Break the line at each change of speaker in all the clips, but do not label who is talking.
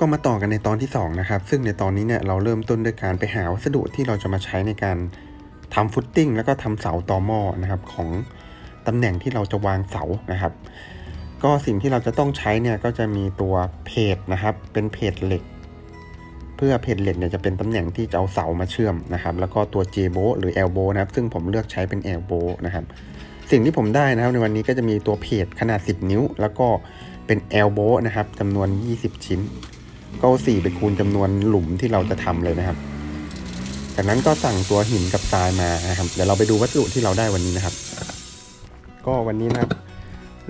ก็มาต่อกันในตอนที่ 2 นะครับ ซึ่งในตอนนี้เนี่ยเราเริ่มต้นด้วยการไปหาวัสดุที่เราจะมาใช้ในการทำฟุตติ้งแล้วก็ทำเสาต่อหม้อนะครับของตำแหน่งที่เราจะวางเสานะครับ ก็สิ่งที่เราจะต้องใช้เนี่ยก็จะมีตัวเพจนะครับ เป็นเพจเหล็ก เพื่อเพจเหล็กเนี่ยจะเป็นตำแหน่งที่จะเอาเสามาเชื่อมนะครับ แล้วก็ตัว J b o หรือ L b o นะครับ ซึ่งผมเลือกใช้เป็น L b o นะครับ สิ่งที่ผมได้นะครับในวันนี้ก็จะมีตัวเพจขนาด 10 นิ้ว แล้วก็เป็น L b o นะครับจำนวน 20 ชิ้น ก็เอา4ไปคูณจำนวนหลุมที่เราจะทำเลยนะครับ จากนั้นก็สั่งตัวหินกับทรายมานะครับ เดี๋ยวเราไปดูวัสดุที่เราได้วันนี้นะครับ ก็วันนี้นะครับ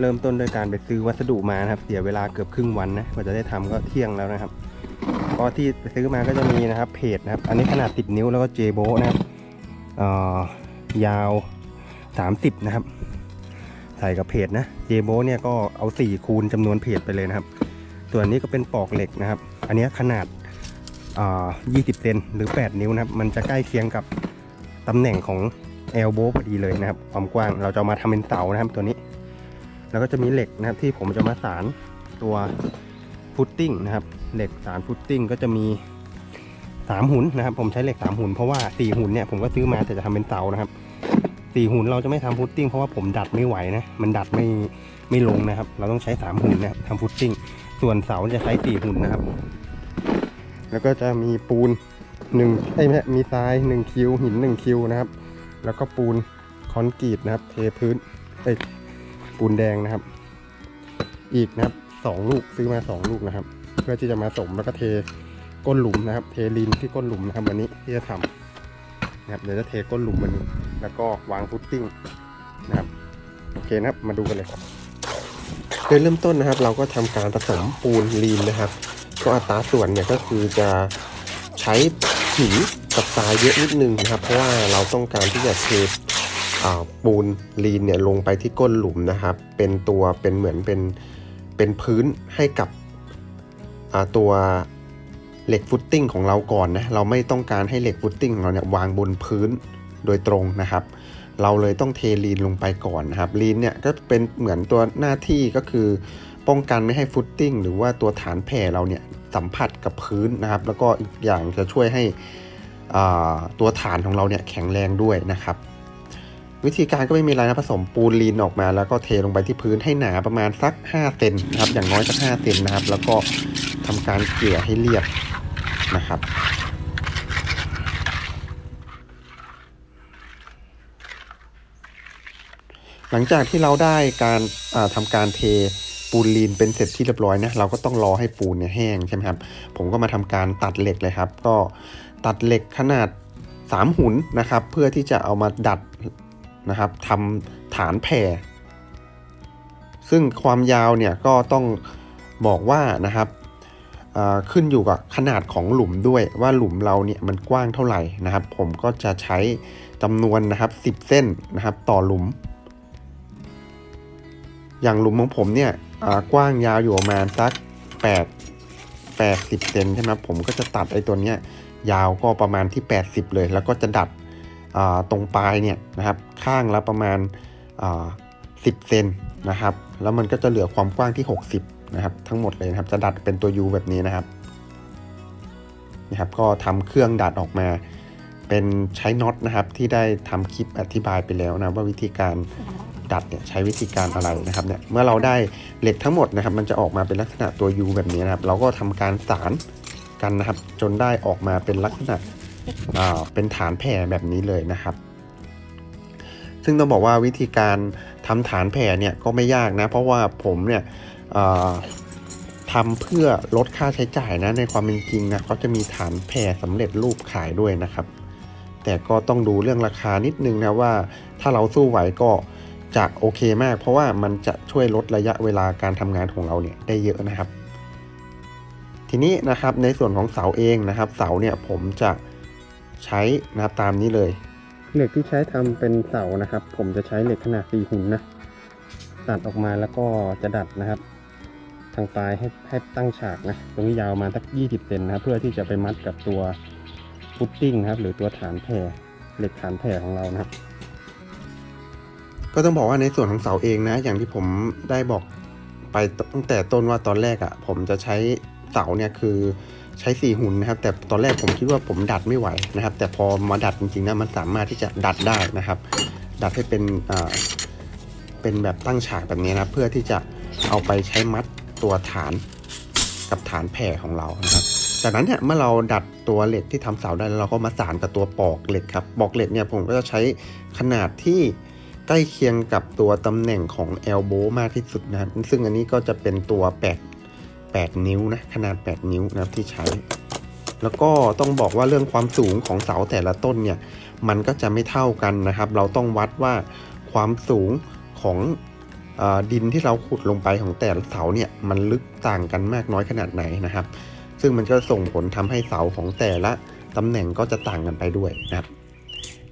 เริ่มต้นด้วยการไปซื้อวัสดุมานะครับ เสียเวลาเกือบครึ่งวันนะกว่าจะได้ทำก็เที่ยงแล้วนะครับก็ที่ไปซื้อมาก็จะมีนะครับเพจนะครับ อันนี้ขนาด 10 นิ้วแล้วก็เจโบนะครับอ่อยาว 30 นะครับ ใส่กับเพจนะเจโบเนี่ยก็เอา 4 คูณจำนวนเพจไปเลยนะครับ ส่วนนี้ก็เป็นปอกเหล็กนะครับ อันนี้ขนาด 20 เซนหรือ 8 นิ้วนะครับ มันจะใกล้เคียงกับตำแหน่งของเอลโบพอดีเลยนะครับ ความกว้าง เราจะมาทำเป็นเสานะครับตัวนี้ แล้วก็จะมีเหล็กนะครับที่ผมจะมาสารตัวฟุตติ้งนะครับ เหล็กสารฟุตติ้งก็จะมี 3 หุ่นนะครับ ผมใช้เหล็ก 3 หุ่นเพราะว่า 4 หุ่นเนี่ยผมก็ซื้อมาแต่จะทำเป็นเสานะครับ4หุ่นเราจะไม่ทำฟุตติ้งเพราะว่าผมดัดไม่ไหวนะ มันดัดไม่ไม่ลงนะครับ เราต้องใช้3หุ่นนะทำฟุตติ้ง ส่วนเสาจะใช้4หุ่นนะครับ แล้วก็จะมีปูนหนึ่งไอ้ยไม่มีทรายหนึ่งคิวหินหนึ่งคิวนะครับ แล้วก็ปูนคอนกรีตนะครับ เทพื้นเอ้ยปูนแดงนะครับ อีกนะครับสองลูกซื้อมาสองลูกนะครับ เพื่อที่จะมาสมแล้วก็เทก้นหลุมนะครับ เทลินที่ก้นหลุมนะครับวันนี้ที่จะทำนะครับเดี๋ยวจะเทก้นหลุมวันนี้ แล้วก็วางฟุตติ้งนะครับโอเคนะครับมาดูกันเลยโดยเริ่มต้นนะครับ เราก็ทำการผสมปูนลีนนะครับ ก็อัตราส่วนเนี่ยก็คือจะใช้หินกับทรายเยอะนิดนึงนะครับ เพราะว่าเราต้องการที่จะเทปูนลีนเนี่ยลงไปที่ก้นหลุมนะครับ เป็นตัวเป็นเหมือนเป็นเป็นพื้นให้กับตัวเหล็กฟุตติ้งของเราก่อนนะเราไม่ต้องการให้เหล็กฟุตติ้งของเราเนี่ยวางบนพื้นโดยตรงนะครับ เราเลยต้องเทลีนลงไปก่อนนะครับลีนเนี่ยก็เป็นเหมือนตัวหน้าที่ก็คือ ป้องกันไม่ให้ฟุตติ้งหรือว่าตัวฐานแผ่เราเนี่ยสัมผัสกับพื้นนะครับ แล้วก็อีกอย่างจะช่วยให้ตัวฐานของเราเนี่ยแข็งแรงด้วยนะครับ วิธีการก็ไม่มีอะไรนะผสมปูนลีนออกมา แล้วก็เทลงไปที่พื้นให้หนาประมาณสัก 5 เซนนะครับ อย่างน้อยสัก 5 เซนนะครับ แล้วก็ทำการเกลี่ยให้เรียบนะครับหลังจากที่เราได้การอ่าทำการเท ปูนลีนเป็นเสร็จที่เรียบร้อยนะเราก็ต้องรอให้ปูนเนี่ยแห้งใช่ไหมครับ ผมก็มาทำการตัดเหล็กเลยครับ ก็ตัดเหล็กขนาด 3 หุนนะครับ เพื่อที่จะเอามาดัดนะครับทำฐานแผ่ซึ่งความยาวเนี่ยก็ต้องบอกว่านะครับขึ้นอยู่กับขนาดของหลุมด้วยว่าหลุมเราเนี่ยมันกว้างเท่าไหร่นะครับ ผมก็จะใช้จำนวนนะครับ 10 เส้นนะครับ ต่อหลุม อย่างหลุมของผมเนี่ย กว้างยาวอยู่ประมาณสัก 8 80เซนใช่ไหมผมก็จะตัดไอ้ตัวเนี้ยยาวก็ประมาณที่ 80 เลย แล้วก็จะดัดตรงปลายเนี่ยนะครับ ข้างละประมาณ 10เซนนะครับ แล้วมันก็จะเหลือความกว้างที่ 60 นะครับ ทั้งหมดเลยนะครับ จะดัดเป็นตัว U แบบนี้นะครับนะครับก็ทำเครื่องดัดออกมา เป็นใช้น็อตนะครับที่ได้ทำคลิปอธิบายไปแล้วนะว่าวิธีการ ดัดเนี่ยใช้วิธีการอะไรนะครับเนี่ยเมื่อเราได้เหล็กทั้งหมดนะครับ มันจะออกมาเป็นลักษณะตัว U แบบนี้นะครับ เราก็ทำการสารกันนะครับ จนได้ออกมาเป็นลักษณะอ่าเป็นฐานแผ่แบบนี้เลยนะครับ ซึ่งต้องบอกว่าวิธีการทำฐานแผ่เนี่ยก็ไม่ยากนะ เพราะว่าผมเนี่ยอ่าทำเพื่อลดค่าใช้จ่ายนะในความเป็นจริงนะเขาจะมีฐานแผ่สำเร็จรูปขายด้วยนะครับ แต่ก็ต้องดูเรื่องราคานิดนึงนะว่าถ้าเราสู้ไหวก็ จะโอเคมาก เพราะว่ามันจะช่วยลดระยะเวลาการทำงานของเราเนี่ยได้เยอะนะครับ ทีนี้นะครับในส่วนของเสาเองนะครับ เสาเนี่ยผมจะใช้นะครับตามนี้เลย เหล็กที่ใช้ทำเป็นเสานะครับ ผมจะใช้เหล็กขนาด4หุ่นนะตัดออกมาแล้วก็จะดัดนะครับ ทางปลายให้ให้ตั้งฉากนะตรงนี้ยาวมาสัก 20เซนนะครับ เพื่อที่จะไปมัดกับตัวฟุตติ้งนะครับ หรือตัวฐานแผ่เหล็กฐานแผ่ของเรานะครับ ก็ต้องบอกว่าในส่วนของเสาเองนะ อย่างที่ผมได้บอกไปตั้งแต่ต้นว่าตอนแรกอะ่ะ ผมจะใช้เสาเนี่ยคือใช้สี่หุ่นนะครับ แต่ตอนแรกผมคิดว่าผมดัดไม่ไหวนะครับ แต่พอมาดัดจริงๆนะมันสามารถที่จะดัดได้นะครับ ดัดให้เป็นอ่าเป็นแบบตั้งฉากแบบนี้นะเพื่อที่จะเอาไปใช้มัดตัวฐานกับฐานแผ่ของเรานะครับ จากนั้นเนี่ยเมื่อเราดัดตัวเหล็กที่ทำเสาได้แล้วเราก็มาสานกับตัวปอกเหล็กครับปอกเหล็กเนี่ยผมก็จะใช้ขนาดที่ ใกล้เคียงกับตัวตำแหน่งของเอลโบมากที่สุดนะครับ ซึ่งอันนี้ก็จะเป็นตัว 8 8 นิ้วนะ ขนาด 8 นิ้วนะครับที่ใช้ แล้วก็ต้องบอกว่าเรื่องความสูงของเสาแต่ละต้นเนี่ย มันก็จะไม่เท่ากันนะครับ เราต้องวัดว่าความสูงของดินที่เราขุดลงไปของแต่ละเสาเนี่ย มันลึกต่างกันมากน้อยขนาดไหนนะครับ ซึ่งมันก็ส่งผลทำให้เสาของแต่ละตำแหน่งก็จะต่างกันไปด้วยนะครับ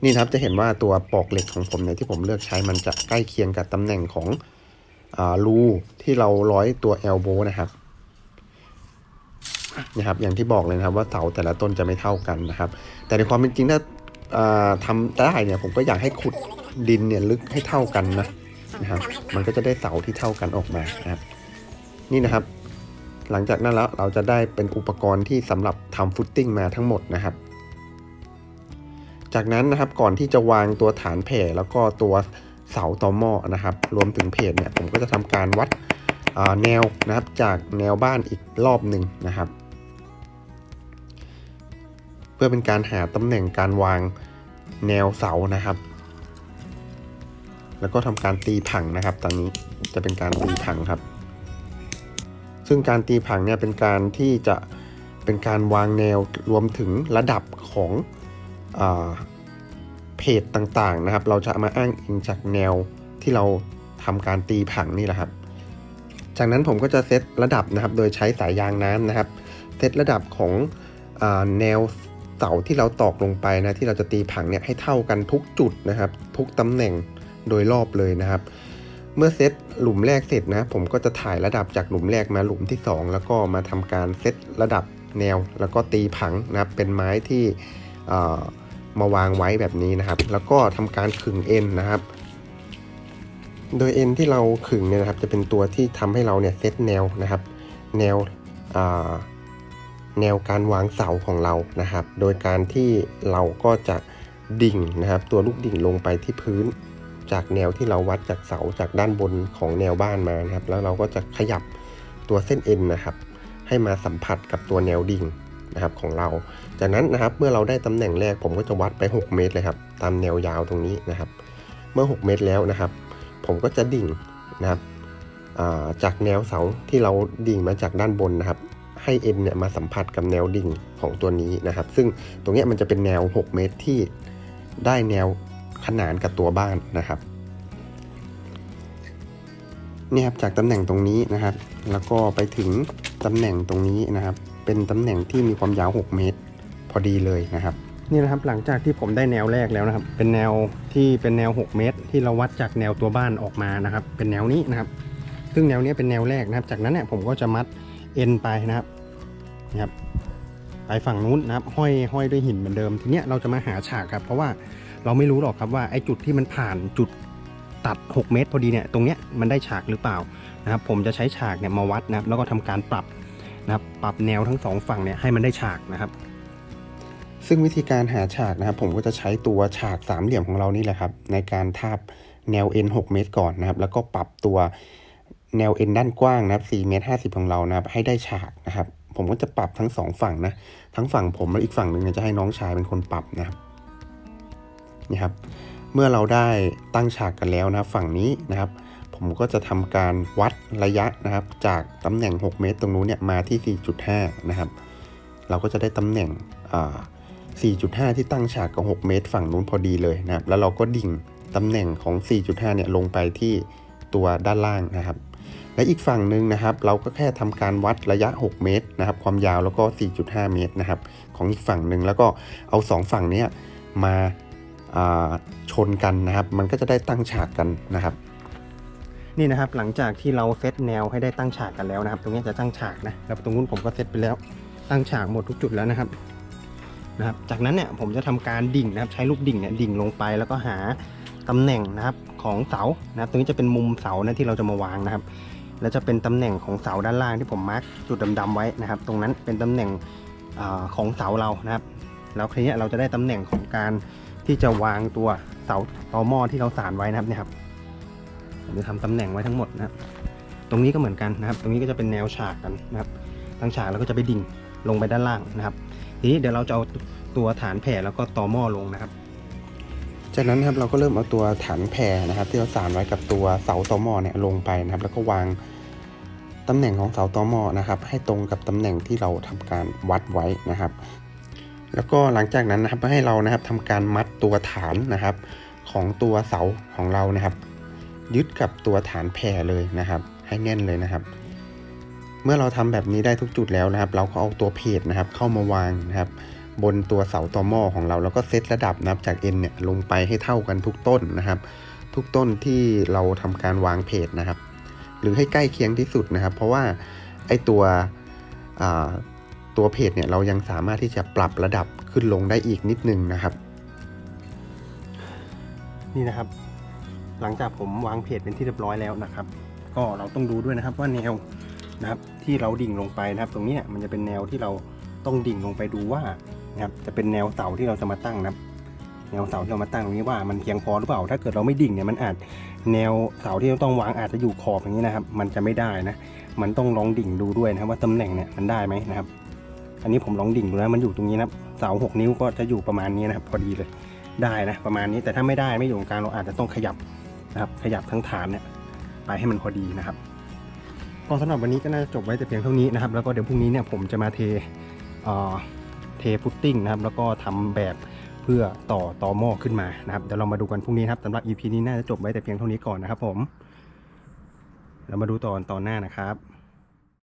นี่ครับจะเห็นว่าตัวปอกเหล็กของผมเนี่ยที่ผมเลือกใช้มันจะใกล้เคียงกับตำแหน่งของอารูที่เราร้อยตัวเอลโบนะครับนะครับ อย่างที่บอกเลยนะครับว่าเสาแต่ละต้นจะไม่เท่ากันนะครับ แต่ในความเป็นจริงถ้าอ่าทำได้เนี่ยผมก็อยากให้ขุดดินเนี่ยลึกให้เท่ากันนะนะครับ มันก็จะได้เสาที่เท่ากันออกมานะครับ นี่นะครับ หลังจากนั้นแล้วเราจะได้เป็นอุปกรณ์ที่สำหรับทำฟุตติ้งมาทั้งหมดนะครับ จากนั้นนะครับก่อนที่จะวางตัวฐานแผ่แล้วก็ตัวเสาตอหม้อนะครับ รวมถึงเพจเนี่ยผมก็จะทำการวัดแนวนะครับจากแนวบ้านอีกรอบหนึ่งนะครับ เพื่อเป็นการหาตำแหน่งการวางแนวเสานะครับ แล้วก็ทำการตีผังนะครับ ตอนนี้จะเป็นการตีผังครับ ซึ่งการตีผังเนี่ยเป็นการที่จะเป็นการวางแนวรวมถึงระดับของ เพจต่างๆนะครับ เราจะามาอ้างอิงจากแนวที่เราทำการตีผังนี่แหละครับ จากนั้นผมก็จะเซตระดับนะครับ โดยใช้สายยางน้ำนะครับ เซตระดับของอแนวเสาที่เราตอกลงไปนะที่เราจะตีผังเนี่ยให้เท่ากันทุกจุดนะครับ ทุกตำแหน่งโดยรอบเลยนะครับ เมื่อเซตหลุมแรกเสร็จนะ ผมก็จะถ่ายระดับจากหลุมแรกมาหลุมที่ 2 แล้วก็มาทำการเซตระดับแนวแล้วก็ตีผังนะครับเป็นไม้ที่ มาวางไว้แบบนี้นะครับ แล้วก็ทำการขึงเอ็นนะครับ โดยเอ็นที่เราขึงเนี่ยนะครับ จะเป็นตัวที่ทำให้เราเนี่ยเซตแนวนะครับ แนวแนวการวางเสาของเรานะครับ โดยการที่เราก็จะดิ่งนะครับ ตัวลูกดิ่งลงไปที่พื้น จากแนวที่เราวัดจากเสาจากด้านบนของแนวบ้านมานะครับ แล้วเราก็จะขยับตัวเส้นเอ็นนะครับ ให้มาสัมผัสกับตัวแนวดิ่ง นะครับของเรา จากนั้นนะครับเมื่อเราได้ตำแหน่งแรกผมก็จะวัดไป 6 เมตรเลยครับตามแนวยาวตรงนี้นะครับ เมื่อ 6 เมตรแล้วนะครับ ผมก็จะดิ่งนะครับาจากแนวเสาที่เราดิ่งมาจากด้านบนนะครับให้เอ็นเนี่ยมาสัมผัสกับแนวดิ่งของตัวนี้นะครับ ซึ่งตรงนี้มันจะเป็นแนว 6 เมตรที่ได้แนวขนานกับตัวบ้านนะครับนี่ครับจากตำแหน่งตรงนี้นะครับ แล้วก็ไปถึงตำแหน่งตรงนี้นะครับ เป็นตำแหน่งที่มีความยาว 6 เมตร พอดีเลยนะครับ นี่นะครับหลังจากที่ผมได้แนวแรกแล้วนะครับ เป็นแนวที่เป็นแนว 6 เมตร ที่เราวัดจากแนวตัวบ้านออกมานะครับ เป็นแนวนี้นะครับ ซึ่งแนวนี้เป็นแนวแรกนะครับ จากนั้นเนี่ยผมก็จะมัดเอ็นไปนะครับนะครับไปฝั่งนู้นนะครับห้อยห้อยด้วยหินเหมือนเดิมทีเนี้ยเราจะมาหาฉากครับ เพราะว่าเราไม่รู้หรอกครับว่าไอ้จุดที่มันผ่านจุดตัด 6 เมตร พอดีเนี่ยตรงเนี้ยมันได้ฉากหรือเปล่านะครับผมจะใช้ฉากเนี่ยมาวัดนะครับแล้วก็ทำการปรับ นะครับปรับแนวทั้งสองฝั่งเนี่ยให้มันได้ฉากนะครับ ซึ่งวิธีการหาฉากนะครับ ผมก็จะใช้ตัวฉากสามเหลี่ยมของเรานี่แหละครับ ในการทาบแนวเอ็น6เมตรก่อนนะครับ แล้วก็ปรับตัวแนวเอ็นด้านกว้างนะครับ4เมตร50 ของเรานะครับ ให้ได้ฉากนะครับ ผมก็จะปรับทั้งสองฝั่งนะ ทั้งฝั่งผมและอีกฝั่งหนึ่งเนี่ยจะให้น้องชายเป็นคนปรับนะครับนี่ครับ เมื่อเราได้ตั้งฉากกันแล้วนะฝั่งนี้นะครับ ผมก็จะทำการวัดระยะนะครับ จากตำแหน่ง 6 เมตรตรงนู้นเนี่ยมาที่ 4.5 นะครับ เราก็จะได้ตำแหน่งอ่า4.5 ที่ตั้งฉากกับ 6 เมตร ฝั่งนู้นพอดีเลยนะครับ แล้วเราก็ดิ่งตำแหน่งของ 4.5 เนี่ยลงไปที่ตัวด้านล่างนะครับ และอีกฝั่งหนึ่งนะครับ เราก็แค่ทำการวัดระยะ 6 เมตรนะครับ ความยาวแล้วก็ 4.5 เมตรนะครับ ของอีกฝั่งหนึ่งแล้วก็เอา 2 ฝั่งเนี้ยมาาชนกันนะครับ มันก็จะได้ตั้งฉากกันนะครับ นี่นะครับหลังจากที่เราเซตแนวให้ได้ตั้งฉากกันแล้วนะครับ ตรงนี้จะตั้งฉากนะแล้วตรงนู้นผมก็เซตไปแล้วตั้งฉากหมดทุกจุดแล้วนะครับนะครับ จากนั้นเนี่ยผมจะทำการดิ่งนะครับ ใช้ลูกดิ่งเนี่ยดิ่งลงไปแล้วก็หาตำแหน่งนะครับของเสานะครับตรงนี้จะเป็นมุมเสานะที่เราจะมาวางนะครับ
แล้วจะเป็นตำแหน่งของเสาด้านล่างที่ผมมาร์กจุดดำๆไว้นะครับ ตรงนั้นเป็นตำแหน่งอของเสาเรานะครับ แล้วทีนี้เราจะได้ตำแหน่งของการที่จะวางตัวเสาตอหม้อที่เราสานไว้นะครับเนี่ยครับ ผมจะทำตำแหน่งไว้ทั้งหมดนะครับ ตรงนี้ก็เหมือนกันนะครับ ตรงนี้ก็จะเป็นแนวฉากกันนะครับทั้งฉากแล้วก็จะไปดิ่งลงไปด้านล่างนะครับ ทีนี้เดี๋ยวเราจะเอาตัวฐานแผ่แล้วก็ต่อหม้อลงนะครับ จากนั้นครับเราก็เริ่มเอาตัวฐานแผ่นะครับ ที่เราสานไว้กับตัวเสาต่อหม้อเนี่ยลงไปนะครับ แล้วก็วางตำแหน่งของเสาต่อหม้อนะครับ ให้ตรงกับตำแหน่งที่เราทำการวัดไว้นะครับ แล้วก็หลังจากนั้นนะครับให้เรานะครับทำการมัดตัวฐานนะครับ ของตัวเสาของเรานะครับ ยึดกับตัวฐานแผ่เลยนะครับ ให้แน่นเลยนะครับ เมื่อเราทำแบบนี้ได้ทุกจุดแล้วนะครับ เราก็เอาตัวเพจนะครับ เข้ามาวางนะครับ บนตัวเสาตอหม้อของเราแล้วก็เซตระดับนะครับจาก N เนี่ยลงไปให้เท่ากันทุกต้นนะครับ ทุกต้นที่เราทำการวางเพจนะครับ หรือให้ใกล้เคียงที่สุดนะครับ เพราะว่าไอตัวตัวเพจเนี่ยเรายังสามารถที่จะปรับระดับขึ้นลงได้อีกนิดนึงนะครับ นี่นะครับ หลังจากผมวางเพจเป็นที่เรียบร้อยแล้วนะครับ ก็เราต้องดูด้วยนะครับว่าแนวนะครับที่เราดิ่งลงไปนะครับ ตรงนี้มันจะเป็นแนวที่เราต้องดิ่งลงไปดูว่านะครับจะเป็นแนวเสาที่เราจะมาตั้งนะครับ แนวเสาที่เรามาตั้งตรงนี้ว่ามันเพียงพอหรือเปล่า ถ้าเกิดเราไม่ดิ่งเนี่ยมันอาจแนวเสาที่เราต้องวางอาจจะอยู่ขอบอย่างนี้นะครับ มันจะไม่ได้นะ มันต้องลองดิ่งดูด้วยนะครับ ว่าตำแหน่งเนี่ยมันได้ไหมนะครับ อันนี้ผมลองดิ่งดูแล้วมันอยู่ตรงนี้นะครับ เสาหกนิ้วก็จะอยู่ประมาณนี้นะครับ พอดีเลยได้นะประมาณนี้แต่ถ้าไม่ได้ไม่อยู่ตรงกลางเราอาจจะต้องขยับ นะครับ ขยับทั้งฐานเนี่ยไปให้มันพอดีนะครับก็สำหรับวันนี้ก็น่าจะจบไว้แต่เพียงเท่านี้นะครับ แล้วก็เดี๋ยวพรุ่งนี้เนี่ยผมจะมาเทเทฟุตติ้งนะครับ แล้วก็ทำแบบเพื่อต่อต่อหม้อขึ้นมานะครับเดี๋ยวเรามาดูกันพรุ่งนี้ครับสำหรับ EP นี้น่าจะจบไว้แต่เพียงเท่านี้ก่อนนะครับผมเรามาดูตอนตอนหน้านะครับ